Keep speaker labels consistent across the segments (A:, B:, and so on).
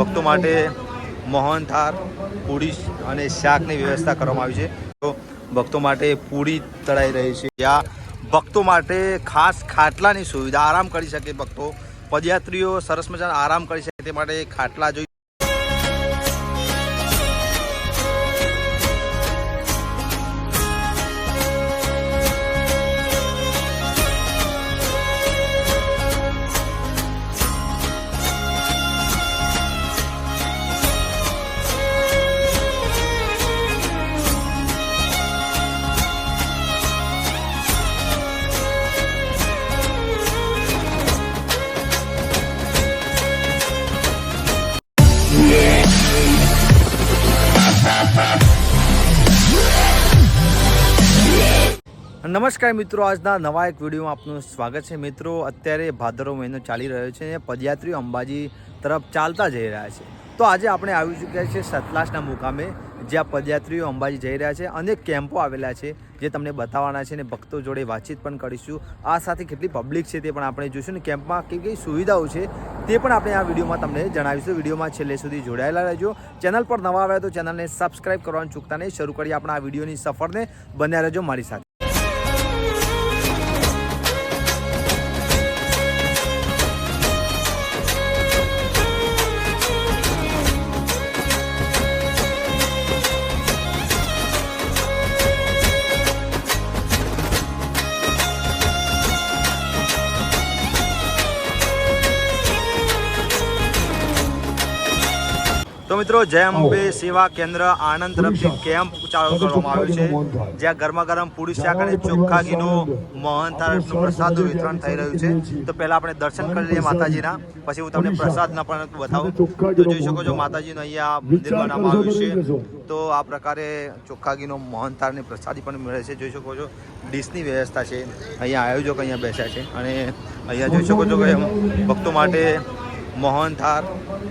A: ભક્તો માટે મોહનથાળ પૂરી અને શાકની વ્યવસ્થા કરવામાં આવી છે. તો ભક્તો માટે પૂરી તળાઈ રહી છે. જ્યાં ભક્તો માટે ખાસ ખાટલાની સુવિધા આરામ કરી શકે ભક્તો. પદયાત્રીઓ સરસ મજાનો આરામ કરી શકે તે માટે ખાટલા જોઈ નમસ્કાર મિત્રો, આજના નવા એક વિડીયોમાં આપનું સ્વાગત છે. મિત્રો, અત્યારે ભાદરવો મહિનો ચાલી રહ્યો છે અને પદયાત્રીઓ અંબાજી તરફ ચાલતા જઈ રહ્યા છે. તો આજે આપણે આવી ચૂક્યા છીએ સતલાસના મુકામે, જ્યાં પદયાત્રીઓ અંબાજી જઈ રહ્યા છે. અનેક કેમ્પો આવેલા છે જે તમને બતાવવાના છે અને ભક્તો જોડે વાતચીત પણ કરીશું. આ સાથે કેટલી પબ્લિક છે તે પણ આપણે જોઈશું ને કેમ્પમાં કઈ કઈ સુવિધાઓ છે તે પણ આપણે આ વિડીયોમાં તમને જણાવીશું. વિડીયોમાં છેલ્લે સુધી જોડાયેલા રહેજો. ચેનલ પર નવા આવ્યા તો ચેનલને સબસ્ક્રાઇબ કરવાનું ચૂકતા નહીં. શરૂ કરીએ આપણા આ વિડીયોની સફરને. બન્યા રહેજો મારી સાથે. મિત્રો જય અંબે સેવા કેન્દ્ર આણંદ તરફથી કેમ્પ ચાલુ કરવામાં આવ્યો છે જ્યાં ગરમા ગરમ પૂરી શાક અને ચોખ્ખા ઘીનું મોહનથાળનું પ્રસાદનું વિતરણ થઈ રહ્યું છે. તો પહેલા આપણે દર્શન કરી લઈએ માતાજીના. પછી હું તમને પ્રસાદના પણ બતાવું. તો જોઈ શકો છો માતાજીનું અહીંયા મંદિર બનાવવામાં આવ્યું છે. તો આ પ્રકારે ચોખ્ખા ઘીનો મોહનથાળની પ્રસાદી પણ મળે છે. જોઈ શકો છો ડીશની વ્યવસ્થા છે. અહીંયા આયોજકો અહીંયા બેસ્યા છે. અને અહીંયા જોઈ શકો છો કે ભક્તો માટે મોહનથાળ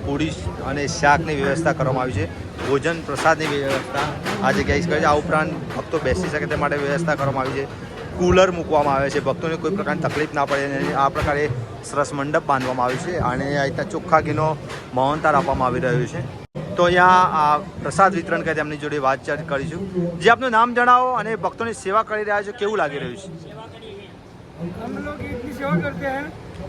A: પૂરી અને શાકની વ્યવસ્થા કરવામાં આવી છે. ભોજન પ્રસાદની વ્યવસ્થા આ જગ્યાએ કરે છે. આ ઉપરાંત ભક્તો બેસી શકે તે માટે વ્યવસ્થા કરવામાં આવી છે. કુલર મૂકવામાં આવે છે. ભક્તોને કોઈ પ્રકારની તકલીફ ના પડે અને આ પ્રકારે સરસ મંડપ બાંધવામાં આવ્યું છે અને આ ચોખ્ખા ઘીનો મોહનથાર આપવામાં આવી રહ્યો છે. તો અહીંયા આ પ્રસાદ વિતરણ કરી તેમની જોડે વાતચીત કરીશું. જે, આપનું નામ જણાવો અને ભક્તોની સેવા કરી રહ્યા છો. કેવું લાગી રહ્યું છે?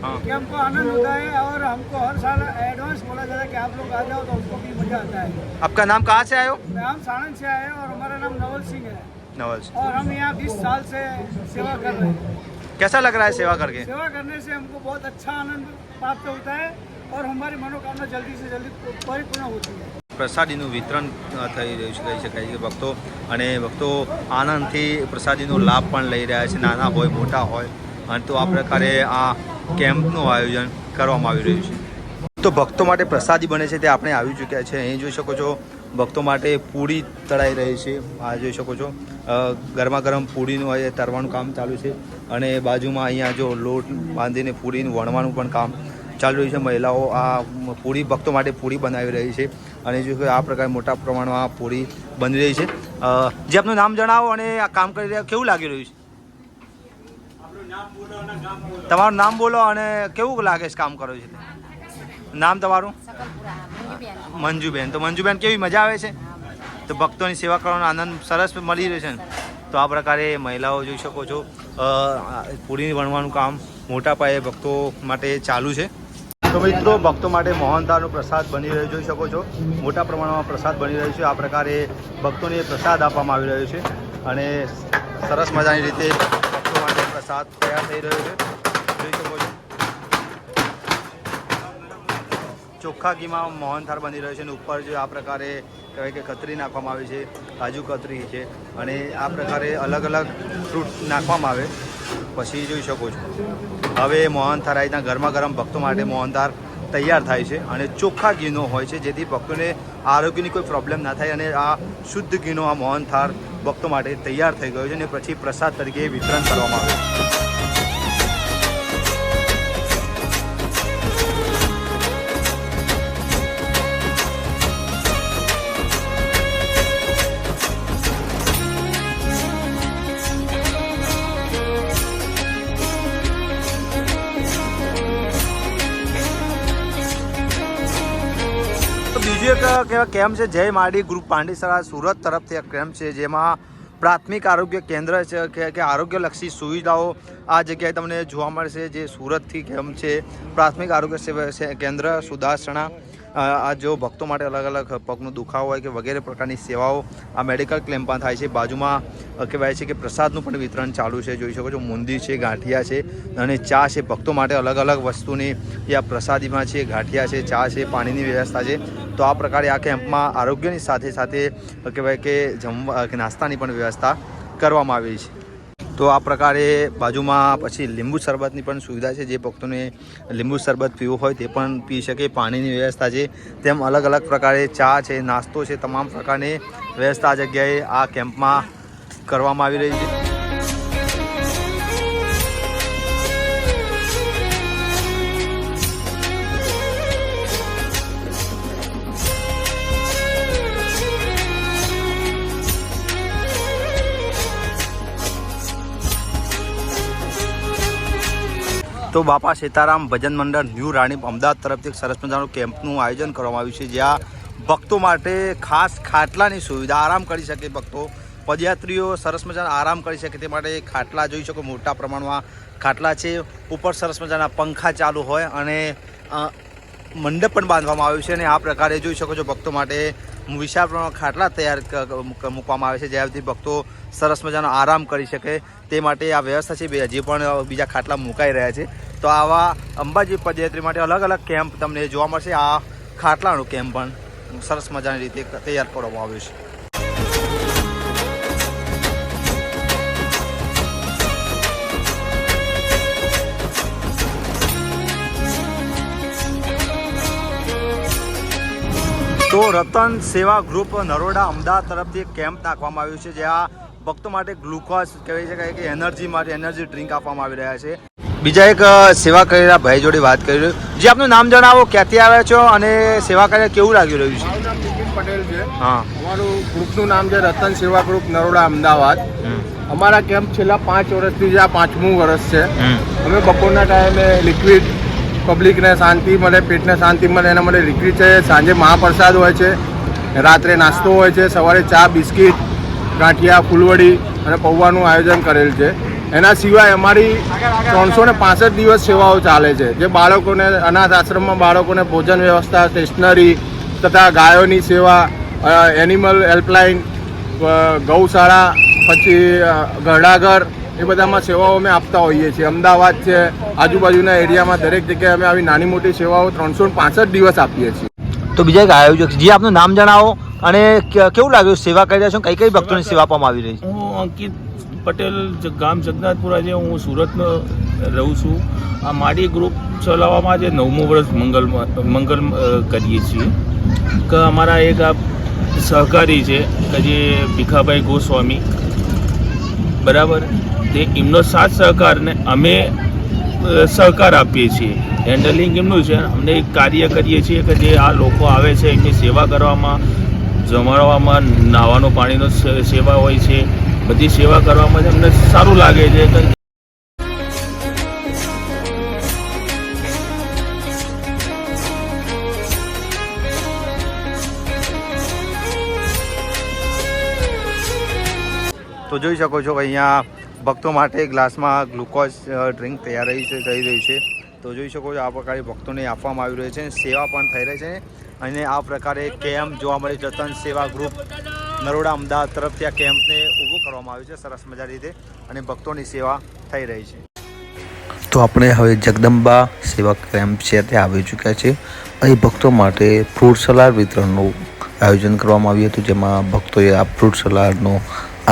B: हम लोग इतनी सेवा करते हैं
A: हाँ।
B: कि हमको आनंद होता है और हमको हर साल एडवांस बोला जाता है कि आप लोग आ जाओ तो हमको भी मजा आता है
A: आपका नाम कहाँ से आयो
B: मैं हम साणंद से आए हैं और हमारा नाम नवल सिंह है
A: नवल से
B: और हम यहाँ बीस साल से सेवा कर रहे हैं
A: कैसा लग रहा है सेवा करके
B: सेवा करने से हमको बहुत अच्छा आनंद प्राप्त होता है और हमारी मनोकामना जल्दी से जल्दी परिपूर्ण होती है
A: પ્રસાદીનું વિતરણ અ, થઈ રહ્યું છે કહી શકાય છે કે ભક્તો અને ભક્તો આનંદથી પ્રસાદીનો લાભ પણ લઈ રહ્યા છે નાના હોય મોટા હોય અને તો આ પ્રકારે આ કેમ્પનું આયોજન કરવામાં આવી રહ્યું છે. તો ભક્તો માટે પ્રસાદી બને છે તે આપણે આવી ચૂક્યા છે. અહીં જોઈ શકો છો, ભક્તો માટે પૂરી તળાઈ રહી છે. આ જોઈ શકો છો ગરમા ગરમ પૂરીનું હવે તરવાનું કામ ચાલુ છે અને બાજુમાં અહીંયા જો લોટ બાંધીને પૂરીનું વણવાનું પણ કામ ચાલુ રહ્યું છે. મહિલાઓ આ પૂરી, ભક્તો માટે પૂરી બનાવી રહી છે અને જો આ પ્રકારે મોટા પ્રમાણમાં પૂરી બની રહી છે. જે આપનું નામ જણાવો અને આ કામ કરી રહ્યા, કેવું લાગી રહ્યું છે? તમારું નામ બોલો અને કેવું લાગે છે કામ કરો છો નામ તમારું? મંજુબેન. તો મંજુબેન કેવી મજા આવે છે? તો ભક્તોની સેવા કરવાનો આનંદ સરસ મળી રહ્યો છે ને? તો આ પ્રકારે મહિલાઓ જોઈ શકો છો. પૂરી વણવાનું કામ મોટા પાયે ભક્તો માટે ચાલુ છે. તો મિત્રો, ભક્તો માટે મોહનથાળનો પ્રસાદ બની રહ્યો જોઈ શકો છો. મોટા પ્રમાણમાં પ્રસાદ બની રહ્યો છે. આ પ્રકારે ભક્તોને પ્રસાદ આપવામાં આવી રહ્યો છે. અને સરસ મજાની રીતે માટે પ્રસાદ તૈયાર થઈ રહ્યો છે. જોઈ શકો છો. ચોખ્ખા ઘીમાં મોહનથાળ બની રહ્યો છે અને ઉપર જે આ પ્રકારે કહેવાય કે કતરી નાખવામાં આવી છે, કાજુ કતરી છે અને આ પ્રકારે અલગ અલગ ફ્રૂટ નાખવામાં આવે. પછી જોઈ શકો છો. હવે મોહનથાળ આ રીતના ગરમા ગરમ ભક્તો માટે મોહનથાળ તૈયાર થાય છે અને ચોખ્ખા ઘીનો હોય છે જેથી ભક્તોને આરોગ્યની કોઈ પ્રોબ્લેમ ના થાય અને આ શુદ્ધ ઘીનો આ મોહનથાળ ભક્તો માટે તૈયાર થઈ ગયો છે અને પછી પ્રસાદ તરીકે વિતરણ કરવામાં આવે એક કેમ્પ છે? જય માડી ગ્રુપ પાંડેસરા સુરત તરફથી એક કેમ્પ છે, જેમાં પ્રાથમિક આરોગ્ય કેન્દ્ર છે, કે કે આરોગ્યલક્ષી સુવિધાઓ આ જગ્યાએ તમને જોવા મળશે, જે સુરતથી કેમ્પ છે. પ્રાથમિક આરોગ્ય કેન્દ્ર સુદાસણા આ જો ભક્તો માટે અલગ અલગ પગનો દુખાવો હોય કે વગેરે પ્રકારની સેવાઓ આ મેડિકલ ક્લેમ્પમાં થાય છે. બાજુમાં કહેવાય છે કે પ્રસાદનું પણ વિતરણ ચાલુ છે. જોઈ શકો છો, મુંદી છે, ગાંઠિયા છે અને ચા છે. ભક્તો માટે અલગ અલગ વસ્તુની યા પ્રસાદીમાં છે, ગાંઠિયા છે, ચા છે, પાણીની વ્યવસ્થા છે. તો આ પ્રકારે આ કેમ્પમાં આરોગ્યની સાથે સાથે કહેવાય કે જમવા, કે નાસ્તાની પણ વ્યવસ્થા કરવામાં આવી છે. તો આ પ્રકારે બાજુમાં પછી લીંબુ શરબતની પણ સુવિધા છે. જે ભક્તોને લીંબુ શરબત પીવું હોય તે પણ પી શકે. પાણીની વ્યવસ્થા છે. તેમ અલગ અલગ પ્રકારે ચા છે, નાસ્તો છે, તમામ પ્રકારની વ્યવસ્થા આ જગ્યાએ આ કેમ્પમાં કરવામાં આવી રહી છે. તો બાપા સીતારામ ભજન મંડળ ન્યૂ રાણી અમદાવાદ તરફથી એક સરસ મજાનું કેમ્પનું આયોજન કરવામાં આવ્યું છે, જ્યાં ભક્તો માટે ખાસ ખાટલાની સુવિધા આરામ કરી શકે ભક્તો, પદયાત્રીઓ સરસ મજાના આરામ કરી શકે તે માટે ખાટલા જોઈ શકો, મોટા પ્રમાણમાં ખાટલા છે, ઉપર સરસ મજાના પંખા ચાલુ હોય અને મંડપ પણ બાંધવામાં આવ્યું છે અને આ પ્રકારે જોઈ શકો છો ભક્તો માટે વિશાળ પ્રમાણમાં ખાટલા તૈયાર મૂકવામાં આવે છે જ્યાંથી ભક્તો સરસ મજાનો આરામ કરી શકે તે માટે આ વ્યવસ્થા છે. હજી પણ બીજા ખાટલા મુકાઈ રહ્યા છે. તો આવા અંબાજી પદયાત્રી માટે અલગ અલગ કેમ્પ તમને જોવા મળશે. આ ખાટલાનું કેમ્પ પણ સરસ મજાની રીતે તૈયાર કરવામાં આવ્યું છે. તો રતન સેવા ગ્રુપ નરોડા અમદાવાદ તરફથી એક કેમ્પ નાખવામાં આવ્યું છે. જ્યાં ભક્તો માટે ગ્લુકોઝ કહેવાય શકાય કે એનર્જી માટે એનર્જી ડ્રિંક આપવામાં આવી રહ્યા છે. બીજા એક સેવા કરેલા ભાઈ જોડે વાત કરી રહ્યો. જે આપનું નામ જણાવો ક્યાંથી આવ્યા છો અને સેવા કાર્ય કેવું લાગી રહ્યું છે?
C: નામ નીતિન પટેલ છે.
A: હા.
C: અમારું ગ્રુપનું નામ છે રતન સેવા ગ્રુપ નરોડા અમદાવાદ. અમારા કેમ્પ છેલ્લા પાંચ વર્ષથી જ આ પાંચમું વર્ષ છે. અમે બપોરના ટાઈમે લિક્વિડ પબ્લિકને શાંતિ મળે પેટને શાંતિ મળે એના માટે લિક્વિડ છે. સાંજે મહાપ્રસાદ હોય છે રાત્રે નાસ્તો હોય છે સવારે ચા બિસ્કિટ ગાંઠિયા, ફૂલવડી અને પૌવાનું આયોજન કરેલ છે. એના સિવાય અમારી ત્રણસો ને પાસઠ દિવસ સેવાઓ ચાલે છે, જે બાળકોને અનાથ આશ્રમમાં બાળકોને ભોજન વ્યવસ્થા સ્ટેશનરી તથા ગાયોની સેવા એનિમલ હેલ્પલાઇન ગૌશાળા, પછી ઘરડાઘર એ બધામાં સેવાઓ અમે આપતા હોઈએ છીએ. અમદાવાદ છે, આજુબાજુના એરિયામાં દરેક જગ્યાએ અમે આવી નાની મોટી સેવાઓ ત્રણસો દિવસ આપીએ છીએ.
A: તો બીજા એક આયોજક જે, આપનું નામ જણાવો. અને કેવું લાગ્યું? સેવા કરી રહ્યા છો? કઈ કઈ ભક્તોની સેવા આપવામાં આવી રહી છે?
D: હું અંકિત પટેલ જ- ગામ જગન્નાથપુરા છે હું સુરતનો રહું છું. આ માડી ગ્રુપ ચલાવવામાં જે નવમું વર્ષ મંગલ મંગલ કરીએ છીએ. કે અમારા એક આ સહકારી છે કે જે ભીખાભાઈ ગોસ્વામી. બરાબર? તે એમનો સાથ સહકારને અમે સહકાર આપીએ છીએ. હેન્ડલિંગ એમનું છે. અમને એક કાર્ય કરીએ છીએ કે જે આ લોકો આવે છે એમની સેવા કરવામાં જમાડવામાં નાવાનો પાણીનો સેવા હોય છે, બધી સેવા કરવામાં અમને સારું લાગે છે.
A: તો જોઈ શકો છો અહીંયા ભક્તો માટે ગ્લાસમાં ગ્લુકોઝ ડ્રિંક તૈયાર રહી છે, થઈ રહી છે. તો જોઈ શકો છો આ પ્રકારે ભક્તોને આપવામાં આવી રહ્યો છે સેવા પણ થઈ રહી છે. અને આ પ્રકારે કેમ્પ જોવા મળે છે. રતન સેવા ગ્રુપ નરોડા અમદાવાદ તરફથી આ કેમ્પને ઊભું કરવામાં આવ્યું છે. સરસ મજા રીતે અને ભક્તોની સેવા થઈ રહી છે.
E: તો આપણે હવે જગદંબા સેવા કેમ્પ છે તે આવી ચૂક્યા છે. અહીં ભક્તો માટે ફ્રૂટ સલાડ વિતરણનું આયોજન કરવામાં આવ્યું હતું, જેમાં ભક્તોએ આ ફ્રૂટ સલાડનો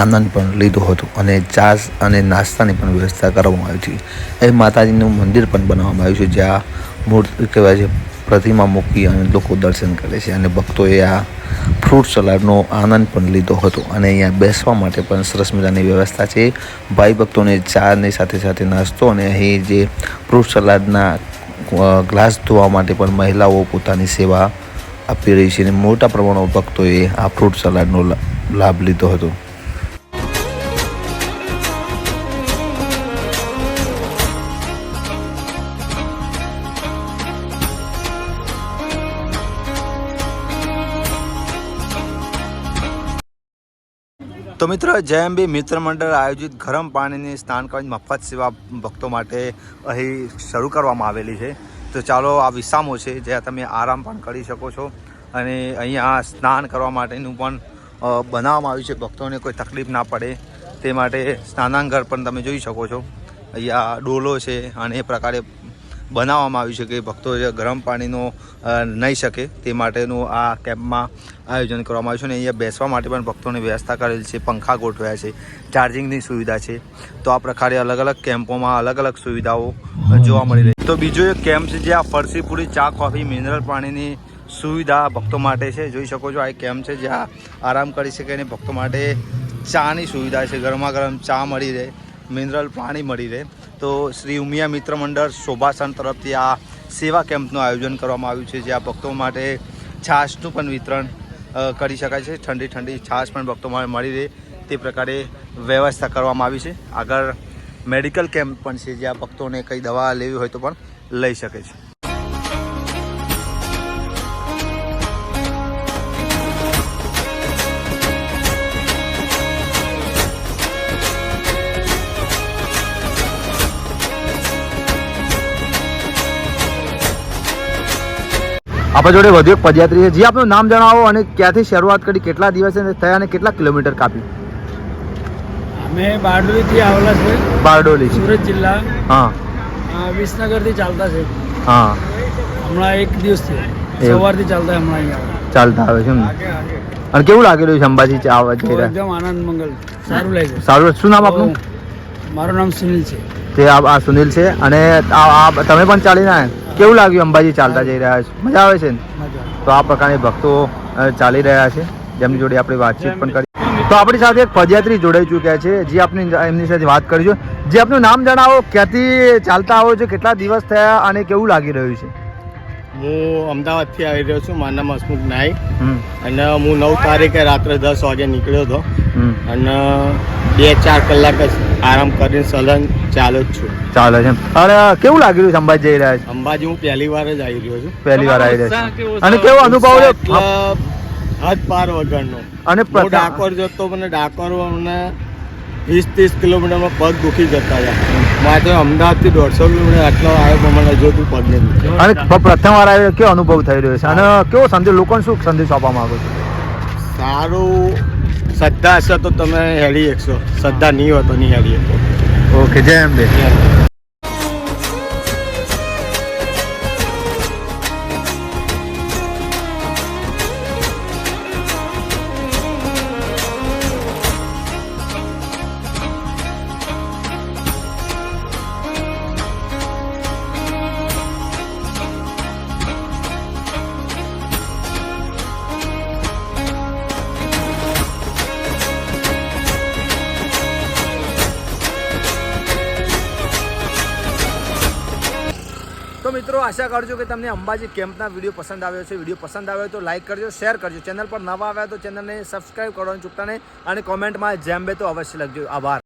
E: આનંદ પણ લીધો હતો અને ચા અને નાસ્તાની પણ વ્યવસ્થા કરવામાં આવી હતી. એ માતાજીનું મંદિર પણ બનાવવામાં આવ્યું છે, જ્યાં મૂર્તિ કહેવાય છે પ્રતિમા મૂકી અને લોકો દર્શન કરે છે અને ભક્તોએ આ ફ્રૂટ સલાડનો આનંદ પણ લીધો હતો અને અહીંયા બેસવા માટે પણ સરસ મજાની વ્યવસ્થા છે. ભાઈ ભક્તોને ચાની સાથે સાથે નાસ્તો અને અહીં જે ફ્રૂટ સલાડના ગ્લાસ ધોવા માટે પણ મહિલાઓ પોતાની સેવા આપી રહી છે અને મોટા પ્રમાણમાં ભક્તોએ આ ફ્રૂટ સલાડનો લાભ લીધો હતો.
A: તો મિત્ર જેએમબી મિત્ર મંડળ આયોજિત ગરમ પાણીની સ્નાન કરવાની મફત સેવા ભક્તો માટે અહીં શરૂ કરવામાં આવેલી છે. તો ચાલો, આ વિસામો છે, જ્યાં તમે આરામ પણ કરી શકો છો અને અહીંયા સ્નાન કરવા માટેનું પણ બનાવવામાં આવ્યું છે. ભક્તોને કોઈ તકલીફ ના પડે તે માટે સ્નાનાંગર પણ તમે જોઈ શકો છો. અહીંયા ડોલો છે અને એ પ્રકારે બનાવવામાં આવ્યું છે કે ભક્તો ગરમ પાણીનો નહીં શકે, તે માટેનું આ કેમ્પમાં આયોજન કરવામાં આવ્યું છે. અને અહીંયા બેસવા માટે પણ ભક્તોની વ્યવસ્થા કરેલ છે, પંખા ગોઠવ્યા છે, ચાર્જિંગની સુવિધા છે. તો આ પ્રકારે અલગ અલગ કેમ્પોમાં અલગ અલગ સુવિધાઓ જોવા મળી રહી. તો બીજો એક કેમ્પ છે, જે આ ફરસીપુરી ચા, કોફી, મિનરલ પાણીની સુવિધા ભક્તો માટે છે. જોઈ શકો છો, આ એક કેમ્પ છે, જ્યાં આરામ કરી શકે અને ભક્તો માટે ચાની સુવિધા છે. ગરમા ગરમ ચા મળી રહે, મિનરલ પાણી મળી રહે. તો શ્રી ઉમિયા મિત્ર મંડળ શોભાસન તરફથી આ સેવા કેમ્પનું આયોજન કરવામાં આવ્યું છે જ્યાં ભક્તો માટે છાશનું પણ વિતરણ કરી શકાય છે. ઠંડી ઠંડી છાશ પણ ભક્તો માટે મળી રહે તે પ્રકારે વ્યવસ્થા કરવામાં આવી છે. આગળ મેડિકલ કેમ્પ પણ છે જ્યાં ભક્તોને કંઈ દવા લેવી હોય તો પણ લઈ શકે છે. આપણા જોડે વધુ એક પદયાત્રી છે. જે આપનું નામ જણાવો અને ક્યાંથી શરૂઆત કરી કેટલા દિવસ થયા અને કેટલા કિલોમીટર કાપી?
F: અમે બારડોલીથી આવેલા છે.
A: બારડોલી.
F: સુરત જિલ્લા.
A: હા.
F: વિસનગરથી ચાલતા છે.
A: હા.
F: હમણાં એક દિવસ
A: છે.
F: સવારથી ચાલતા હમણાં અહીંયા
A: ચાલતા આવે છે? અને કેવું લાગી રહ્યું છે અંબાજી આવવા જઈ રહ્યા
F: એકદમ આનંદ મંગલ. સારું લાગ્યું.
A: સારું શું નામ આપનું?
F: મારું નામ સુનિલ છે.
A: તે આ સુનિલ છે. અને આ તમે પણ ચાલીને આવ્યા કેવું લાગ્યું અંબાજી ચાલતા જઈ રહ્યા છે? મજા આવે છે ને? તો આ પ્રકારની ભક્તો ચાલી રહ્યા છે. જેમની જોડે આપણે વાતચીત પણ કરી તો આપણી સાથે એક પદયાત્રી જોડાઈ ચૂક્યા છે જે આપની એમની સાથે વાત કરીશું જે આપનું નામ જણાવો ક્યાંથી ચાલતા આવો છો કેટલા દિવસ થયા અને કેવું લાગી રહ્યું છે?
G: હું અમદાવાદથી આવી રહ્યો છું. મારું નામ હસમુખ નાઈક અને હું નવ તારીખે રાત્રે દસ વાગે નીકળ્યો હતો. અને બે ચાર કલાક જ આરામ કરીને સલન ચાલુ જ છું.
A: ચાલે છે. અને કેવું લાગી રહ્યું છે અંબાજી જઈ રહ્યા છે?
G: અંબાજી હું પહેલી વાર જ આવી રહ્યો છું.
A: પહેલી વાર આવી રહ્યો છું. અને કેવો અનુભવ રહ્યો?
G: હદ પાર વગરનો.
A: અને
G: ડાકોર જતો મને ડાકોર મને વીસ ત્રીસ કિલોમીટરમાં પગ દુખી જતા હતા મારે અમદાવાદથી દોઢસો કિલોમીટર આટલો આવ્યો પ્રમાણે હજુ સુધી પગ
A: અને પ્રથમ વાર આવ્યો કેવો અનુભવ થઈ રહ્યો છે? અને કેવો સંદેશ લોકોને શું સંદેશ આપવા માંગો છો?
G: સારું શ્રદ્ધા હશે તો તમે હેડી શકશો શ્રદ્ધા નહીં હોય તો નહીં હેડી શકો.
A: ઓકે જય અંબે. તો મિત્રો, આશા કરજો કે તમને અંબાજી કેમ્પના વીડિયો પસંદ આવ્યો છે. વીડિયો પસંદ આવ્યો તો લાઈક કરજો શેર કરજો. ચેનલ પર નવા આવ્યા તો ચેનલને સબસ્ક્રાઈબ કરવાનું ચૂકતા નહીં અને કોમેન્ટમાં જેમ બે તો અવશ્ય લખજો. આભાર.